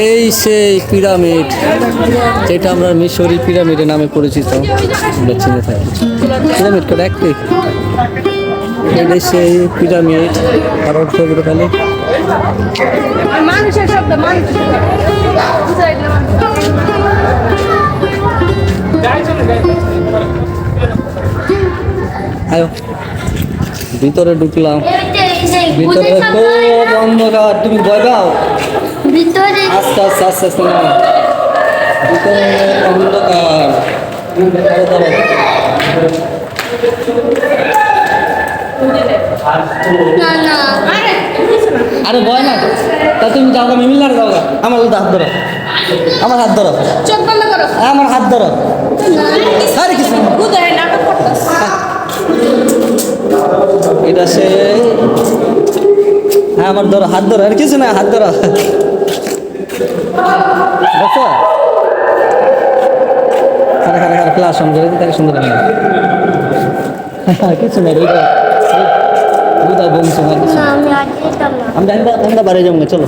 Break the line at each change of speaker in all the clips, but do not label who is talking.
এই সেই পিরামিড যেটা আমরা মিশরি পিরামিডের নামে পরিচিত। আমরা চিনে থাকি। পিরামিড করে এক ক্লিক সেই পিরামিড। আর অর্থ করে তাহলে?
মানুষের শব্দ
আয়ো ভিতরে ঢুকলাম। ভিতরে খুব অন্ধকার। তুমি ভয় পাও? আস্তে আস্তে আস্তে আস্তে, না। অন্ধকার আরে, ভয় না তা তুমি যাও মিমিল না যাও গা। আমার হাত ধরো। আমার হাত ধরো। আমার হাত ধরো। আরে কিছু এটা সে হ্যাঁ আমার ধরো, হাত ধরো। আর কিছু না, হাত ধরো। দেখো খারা খারা খারা ফ্লাশ অন করে তাকে সুন্দর লাগে। কিছু না ওইটা ওইটা বংশ না কিছু
আমি যেতাম না।
আমরা বাড়ি যাব চলো।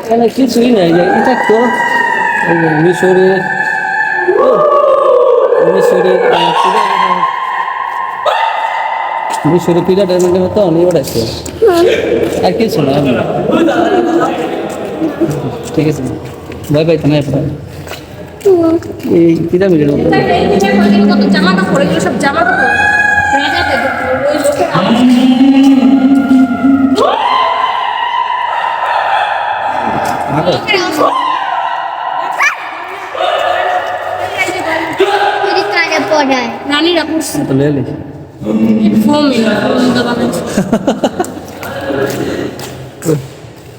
এখানে কিছুই নাই এটা তো এই মিশরের মিশরের আহ, পিরামিড- মতো অনেক আছে আর কিছু না ঠিক আছে। ভয় পাইতে না এরপরে। এই
কত জামা কাপড় এগুলো সব জামা কাপড়। রানীরা পড়ছে।
তো লেলে
ফোমে বানাচ্ছে।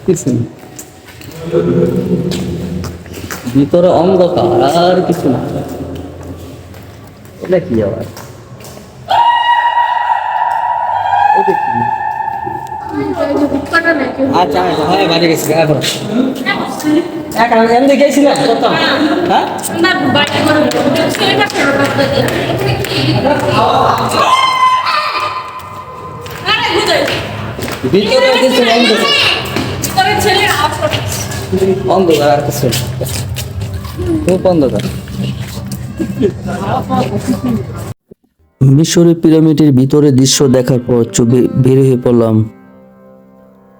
কিছু না। ভিতরে অন্ধকার আর কিছু না। এটা কি আবার? আচ্ছা হ্যাঁ বাড়ি গেছি এখন। এমনি গেছিলাম হ্যাঁ? ভিতরে কিছু
ভিতরে ছেলের আওয়াজ
আর কিছু খুব মিশরের পিরামিডের ভিতরে দৃশ্য দেখার পর চুপে বের হয়ে পড়লাম।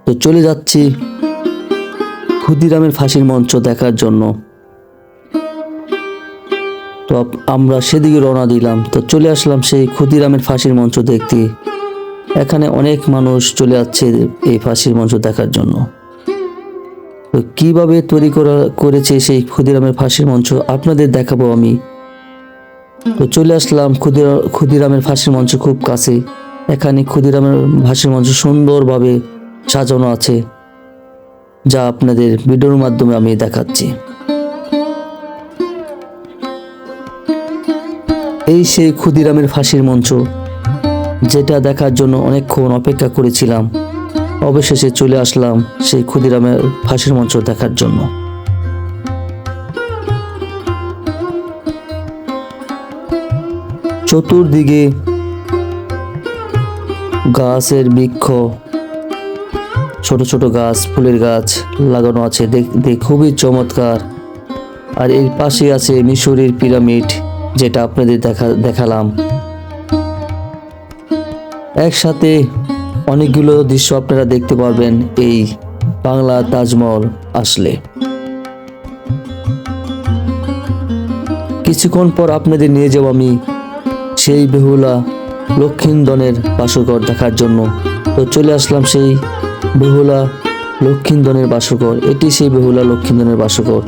তো চলে যাচ্ছি ক্ষুদিরামের ফাঁসির মঞ্চ দেখার জন্য। তো আমরা সেদিকে রওনা দিলাম। তো চলে আসলাম সেই ক্ষুদিরামের ফাঁসির মঞ্চ দেখতে। এখানে অনেক মানুষ চলে যাচ্ছে এই ফাঁসির মঞ্চ দেখার জন্য। তো কীভাবে তৈরি করা করেছে সেই ক্ষুদিরামের ফাঁসির মঞ্চ? আপনাদের দেখাবো আমি। তো চলে আসলাম ক্ষুদিরা, ক্ষুদিরামের ফাঁসির মঞ্চ খুব কাছে। এখানে ক্ষুদিরামের ফাঁসির মঞ্চ সুন্দরভাবে সাজানো আছে, যা আপনাদের ভিডিওর মাধ্যমে আমি দেখাচ্ছি। এই সেই ক্ষুদিরামের ফাঁসির মঞ্চ, যেটা দেখার জন্য অনেকক্ষণ অপেক্ষা করেছিলাম। অবশেষে চলে আসলাম সেই ক্ষুদিরামের ফাঁসির মঞ্চ দেখার জন্য। চতুর্দিকে গাছের বৃক্ষ, ছোট ছোট গাছ, ফুলের গাছ লাগানো আছে দেখতে খুবই চমৎকার। আর এর পাশে আছে মিশরের পিরামিড যেটা আপনাদের দেখা, দেখালাম। একসাথে অনেকগুলো দৃশ্য আপনারা দেখতে পারবেন এই বাংলা তাজমহল আসলে। কিছুক্ষণ পর আপনাদের নিয়ে যাব আমি সেই বেহুলা লক্ষিন্দনের বাসঘর দেখার জন্য। তো চলে আসলাম সেই বেহুলা লক্ষিন্দনের বাসঘর এটি সেই বেহুলা লক্ষিন্দনের বাসঘর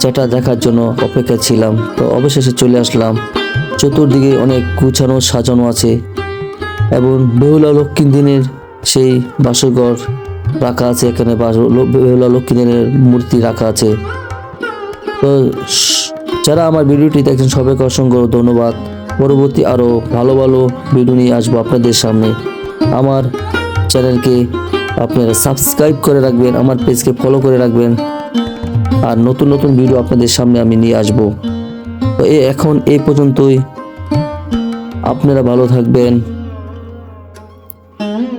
যেটা দেখার জন্য অপেক্ষা ছিলাম। তো অবশেষে চলে আসলাম। চতুর্দিকে অনেক গুছানো সাজানো আছে। এবং বেহুলা লক্ষ্মীদিনের সেই বাসঘর রাখা আছে এখানে বেহুলা লক্ষ্মীদিনের মূর্তি রাখা আছে। তো যারা আমার ভিডিওটি দেখেন সবাইকে অসংখ্য ধন্যবাদ। পরবর্তী আরও ভালো ভালো ভিডিও নিয়ে আসব আপনাদের সামনে। আমার চ্যানেলকে আপনারা সাবস্ক্রাইব করে রাখবেন, আমার পেজকে ফলো করে রাখবেন। আর নতুন নতুন ভিডিও আপনাদের সামনে আমি নিয়ে আসব। তো এখন এই পর্যন্তই। আপনারা ভালো থাকবেন।